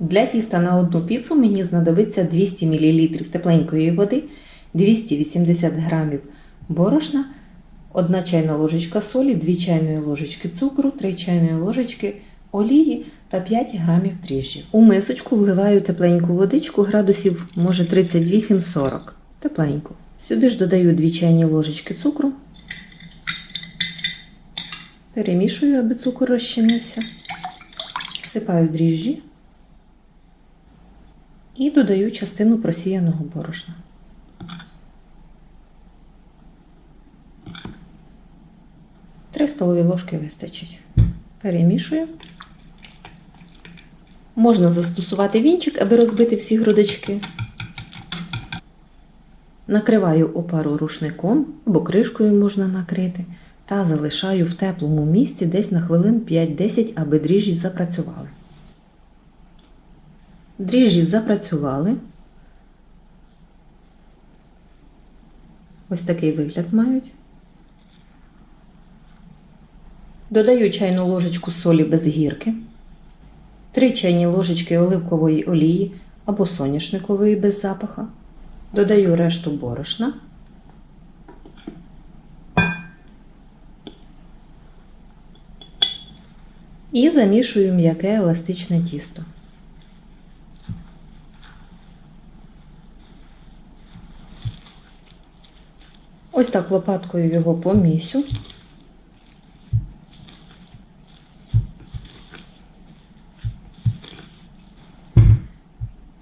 Для тіста на одну піцу мені знадобиться 200 мл тепленької води, 280 г борошна, 1 чайна ложечка солі, 2 чайної ложечки цукру, 3 чайної ложечки олії та 5 грамів дріжджів. У мисочку вливаю тепленьку водичку градусів, може 38-40. Тепленьку. Сюди ж додаю 2 чайні ложечки цукру. Перемішую, аби цукор розчинився. Всипаю дріжджі і додаю частину просіяного борошна. Три столові ложки вистачить. Перемішую. Можна застосувати вінчик, аби розбити всі грудочки. Накриваю опару рушником або кришкою можна накрити та залишаю в теплому місці десь на хвилин 5-10, аби дріжджі запрацювали. Дріжджі запрацювали. Ось такий вигляд мають. Додаю чайну ложечку солі без гірки, 3 чайні ложечки оливкової олії або соняшникової без запаха. Додаю решту борошна. І замішую м'яке еластичне тісто. Ось так лопаткою його помісю.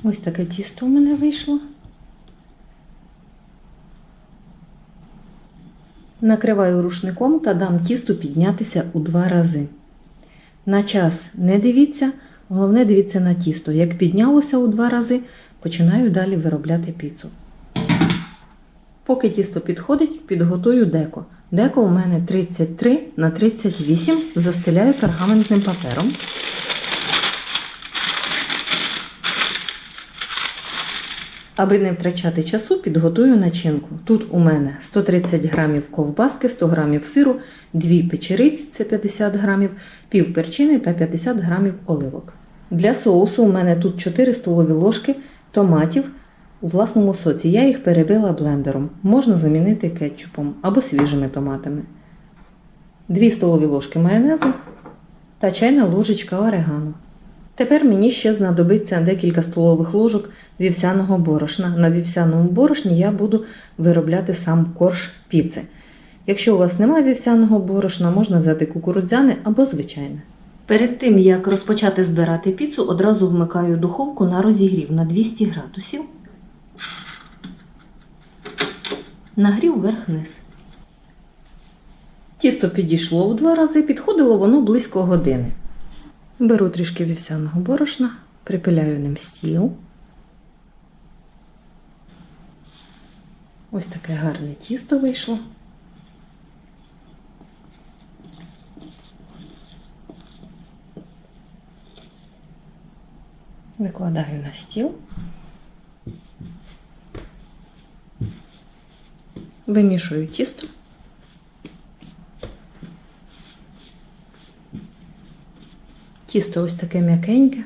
Ось таке тісто у мене вийшло. Накриваю рушником та дам тісту піднятися у два рази. На час не дивіться, головне дивіться на тісто. Як піднялося у два рази, починаю далі виробляти піцу. Поки тісто підходить, підготую деко. Деко у мене 33 на 38, застеляю пергаментним папером. Аби не втрачати часу, підготую начинку. Тут у мене 130 грамів ковбаски, 100 грамів сиру, 2 печериці, це 50 грамів, пів перчини та 50 грамів оливок. Для соусу у мене тут 4 столові ложки томатів у власному соці. Я їх перебила блендером. Можна замінити кетчупом або свіжими томатами. 2 столові ложки майонезу та чайна ложечка орегано. Тепер мені ще знадобиться декілька столових ложок вівсяного борошна. На вівсяному борошні я буду виробляти сам корж піци. Якщо у вас немає вівсяного борошна, можна взяти кукурудзяне або звичайне. Перед тим як розпочати збирати піцу, одразу вмикаю духовку на розігрів на 200 градусів. Нагрів вверх-вниз. Тісто підійшло в два рази, підходило воно близько години. Беру трішки вівсяного борошна, припиляю ним стіл. Ось таке гарне тісто вийшло. Викладаю на стіл. Вимішую тісто. Тісто ось таке м'якеньке.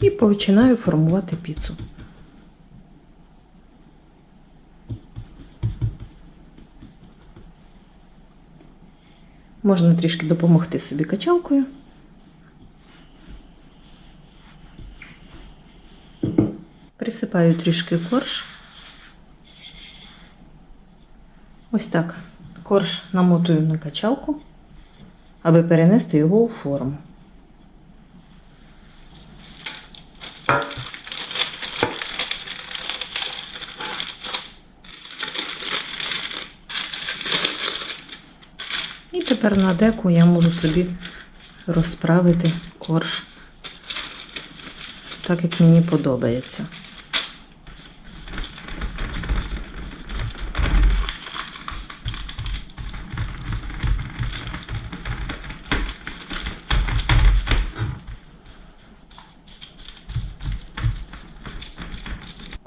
І починаю формувати піцу. Можна трішки допомогти собі качалкою. Присипаю трішки корж. Ось так. Корж намотую на качалку, аби перенести його у форму. І тепер на деку я можу собі розправити корж так, як мені подобається.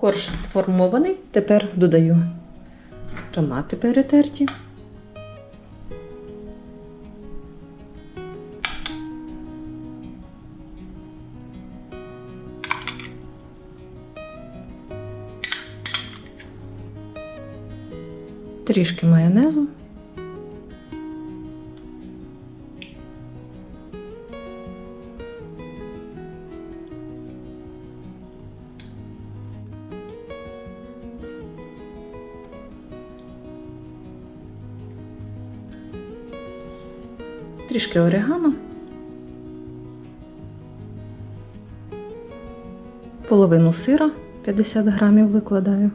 Корж сформований. Тепер додаю томати перетерті. Трішки майонезу. Трішки орегано. Половину сира 50 грамів викладаю.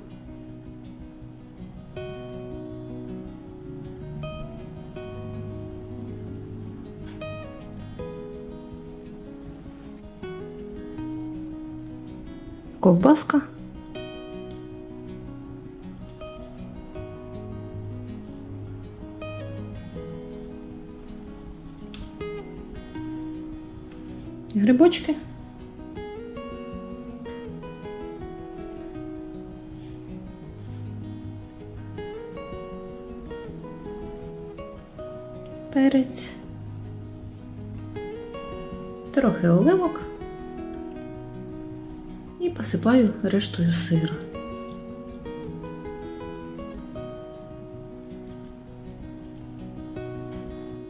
Ковбаска. Грибочки. Перець. Трохи оливок. І посипаю рештою сира.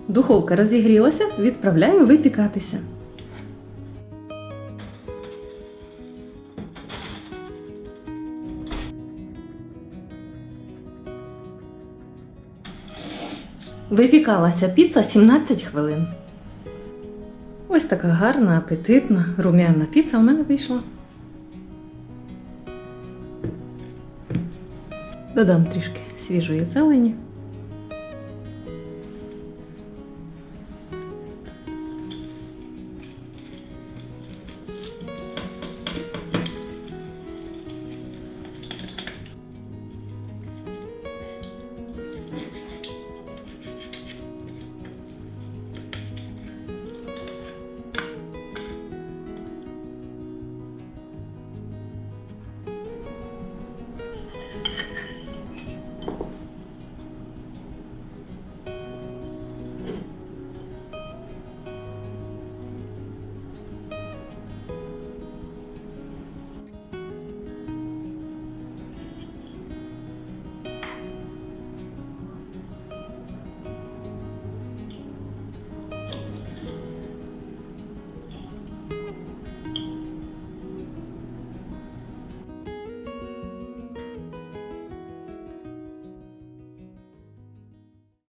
Духовка розігрілася, відправляю випікатися. Випікалася піца 17 хвилин. Ось така гарна, апетитна, рум'яна піца у мене вийшла. Додам трішки свіжої зелені.